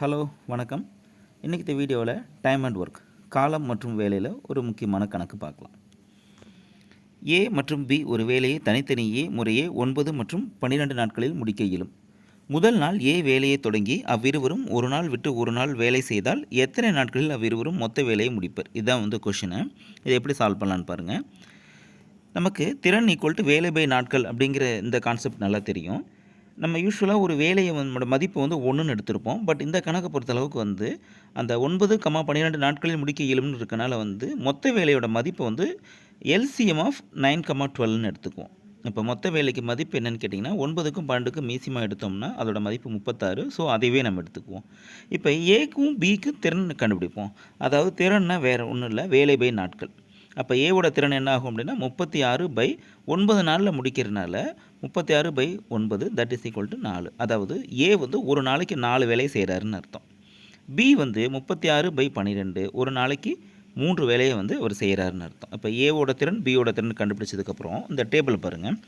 Hello வணக்கம். இன்றைக்கி இந்த வீடியோவில் டைம் அண்ட் ஒர்க் காலம் மற்றும் வேலையில் ஒரு முக்கியமான கணக்கு பார்க்கலாம். ஏ மற்றும் பி ஒரு வேலையை தனித்தனியே முறையே ஒன்பது மற்றும் பன்னிரெண்டு நாட்களில் முடிக்க இயலும். முதல் நாள் ஏ வேலையை தொடங்கி அவ்விருவரும் ஒரு நாள் விட்டு ஒரு நாள் வேலை செய்தால் எத்தனை நாட்களில் அவ்விருவரும் மொத்த வேலையை முடிப்பர்? இதுதான் வந்து கொஷினு இதை எப்படி சால்வ் பண்ணலான்னு பாருங்கள் நமக்கு திறன் ஈக்குவல் டு வேலை பை நாட்கள் அப்படிங்கிற இந்த கான்செப்ட் நல்லா தெரியும். நம்ம யூஸ்வலாக ஒரு வேலையை வந்து மதிப்பு வந்து ஒன்றுன்னு எடுத்திருப்போம். பட் இந்த கணக்கை பொறுத்தளவுக்கு வந்து அந்த ஒன்பது கமா பன்னிரெண்டு நாட்களில் முடிக்க இயலும்னு இருக்கனால வந்து மொத்த வேலையோட மதிப்பு வந்து எல்சிஎம் ஆஃப் நைன் கமா டுவெல்னு எடுத்துக்குவோம். இப்போ மொத்த வேலைக்கு மதிப்பு என்னென்னு கேட்டிங்கன்னா ஒன்பதுக்கும் பன்னெண்டுக்கும் மீசியமாக எடுத்தோம்னா அதோட மதிப்பு முப்பத்தாறு. ஸோ அதைவே நம்ம எடுத்துக்குவோம். இப்போ ஏக்கும் பிக்கும் திறன் கண்டுபிடிப்போம். அதாவது திறன்னா வேறு ஒன்றும் இல்லை வேலை பை நாட்கள். அப்போ ஏவோட திறன் என்ன ஆகும் அப்படின்னா முப்பத்தி ஆறு பை ஒன்பது நாளில் முடிக்கிறனால முப்பத்தி ஆறு பை ஒன்பது தட் இஸ் ஈக்குவல் டு நாலு. அதாவது ஏ வந்து ஒரு நாளைக்கு நாலு வேலை செய்கிறாருன்னு அர்த்தம். பி வந்து முப்பத்தி ஆறு பை பன்னிரெண்டு ஒரு நாளைக்கு மூன்று வேலையை வந்து அவர் செய்கிறாருன்னு அர்த்தம். இப்போ ஏவோட திறன் பியோட திறன் கண்டுபிடிச்சதுக்கப்புறம் இந்த டேபிள் பாருங்கள்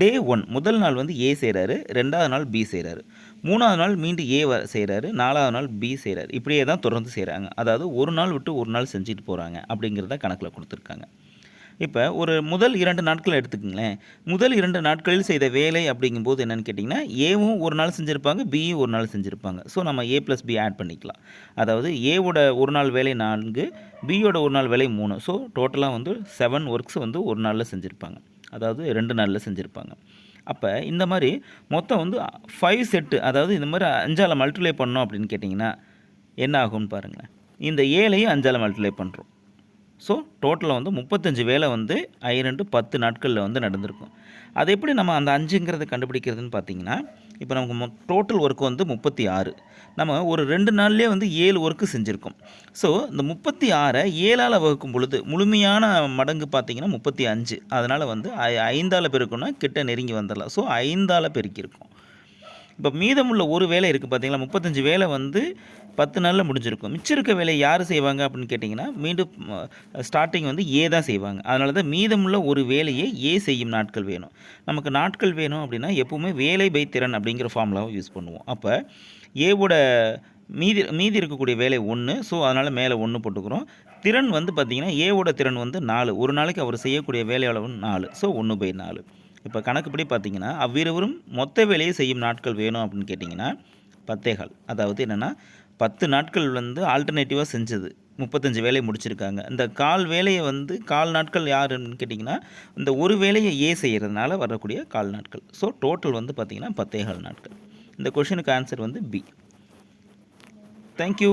டே ஒன் முதல் நாள் வந்து ஏ செய்கிறாரு ரெண்டாவது நாள் பி செய்கிறாரு மூணாவது நாள் மீண்டும் ஏ செய்கிறாரு நாலாவது நாள் பி செய்கிறாரு இப்படியே தான் தொடர்ந்து செய்கிறாங்க அதாவது ஒரு நாள் விட்டு ஒரு நாள் செஞ்சுட்டு போகிறாங்க அப்படிங்கிறத கணக்கில் கொடுத்துருக்காங்க. இப்போ ஒரு முதல் இரண்டு நாட்கள் எடுத்துக்கங்களேன். முதல் இரண்டு நாட்களில் செய்த வேலை அப்படிங்கும்போது என்னென்னு கேட்டிங்கன்னா ஏவும் ஒரு நாள் செஞ்சுருப்பாங்க பியும் ஒரு நாள் செஞ்சுருப்பாங்க. ஸோ நம்ம ஏ ப்ளஸ் பி ஆட் பண்ணிக்கலாம். அதாவது ஏவோட ஒரு நாள் வேலை நான்கு பியோட ஒரு நாள் வேலை மூணு. ஸோ டோட்டலாக வந்து செவன் ஒர்க்ஸ் வந்து ஒரு நாளில் செஞ்சுருப்பாங்க. அதாவது ரெண்டு நாளில் செஞ்சுருப்பாங்க. அப்போ இந்த மாதிரி மொத்தம் வந்து ஃபைவ் செட்டு அதாவது இந்த மாதிரி அஞ்சால் மல்டிப்ளை பண்ணோம் அப்படின்னு கேட்டிங்கன்னா என்ன ஆகும்னு பாருங்கள் இந்த ஏழையும் அஞ்சால் மல்டிப்ளை பண்ணுறோம் ஸோ டோட்டலாக வந்து முப்பத்தஞ்சு வேலை வந்து ஐரெண்டு பத்து நாட்களில் வந்து நடந்திருக்கும். அது எப்படி நம்ம அந்த அஞ்சுங்கிறத கண்டுபிடிக்கிறதுன்னு பார்த்தீங்கன்னா இப்போ நமக்கு டோட்டல் ஒர்க் வந்து முப்பத்தி ஆறு. நம்ம ஒரு ரெண்டு நாள்லேயே வந்து ஏழு ஒர்க்கு செஞ்சுருக்கோம். ஸோ இந்த முப்பத்தி ஆறை ஏழால் வகுக்கும் பொழுது முழுமையான மடங்கு பார்த்திங்கன்னா முப்பத்தி அஞ்சு. அதனால் வந்து ஐந்தால் பெருக்கணும்னா கிட்ட நெருங்கி வந்துடலாம் ஸோ ஐந்தால் பெருக்கியிருக்கோம். இப்போ மீதமுள்ள ஒரு வேலை இருக்குது பார்த்தீங்களா முப்பத்தஞ்சு வேலை வந்து பத்து நாளில் முடிஞ்சிருக்கும். மிச்சம் இருக்க வேலையை யார் செய்வாங்க அப்படின்னு கேட்டிங்கன்னா மீண்டும் ஸ்டார்டிங் வந்து ஏ தான் செய்வாங்க. அதனால தான் மீதமுள்ள ஒரு வேலையை ஏ செய்யும் நாட்கள் வேணும். நமக்கு நாட்கள் வேணும் அப்படின்னா எப்போவுமே வேலை பை திறன் அப்படிங்கிற ஃபார்முலாவை யூஸ் பண்ணுவோம். அப்போ ஏவோட மீதி மீதி இருக்கக்கூடிய வேலை ஒன்று ஸோ அதனால் மேலே ஒன்று போட்டுக்கிறோம். திறன் வந்து பார்த்திங்கன்னா ஏவோட திறன் வந்து நாலு. ஒரு நாளைக்கு அவர் செய்யக்கூடிய வேலையளவு நாலு. ஸோ ஒன்று பை நாலு. இப்போ கணக்குப்படி பார்த்தீங்கன்னா அவ்விருவரும் மொத்த வேலையை செய்யும் நாட்கள் வேணும் அப்படின்னு கேட்டிங்கன்னா பத்தேகால் அதாவது என்னென்னா பத்து நாட்கள் வந்து ஆல்டர்னேட்டிவாக செஞ்சது. முப்பத்தஞ்சு வேலையை முடிச்சிருக்காங்க. இந்த கால் வேலையை வந்து கால் நாட்கள் யாருன்னு கேட்டிங்கன்னா இந்த ஒரு வேலையை ஏ செய்கிறதுனால வரக்கூடிய கால் நாட்கள். ஸோ டோட்டல் வந்து பார்த்திங்கன்னா பத்தேகால் நாட்கள். இந்த கொஷினுக்கு ஆன்சர் வந்து பி தேங்க்யூ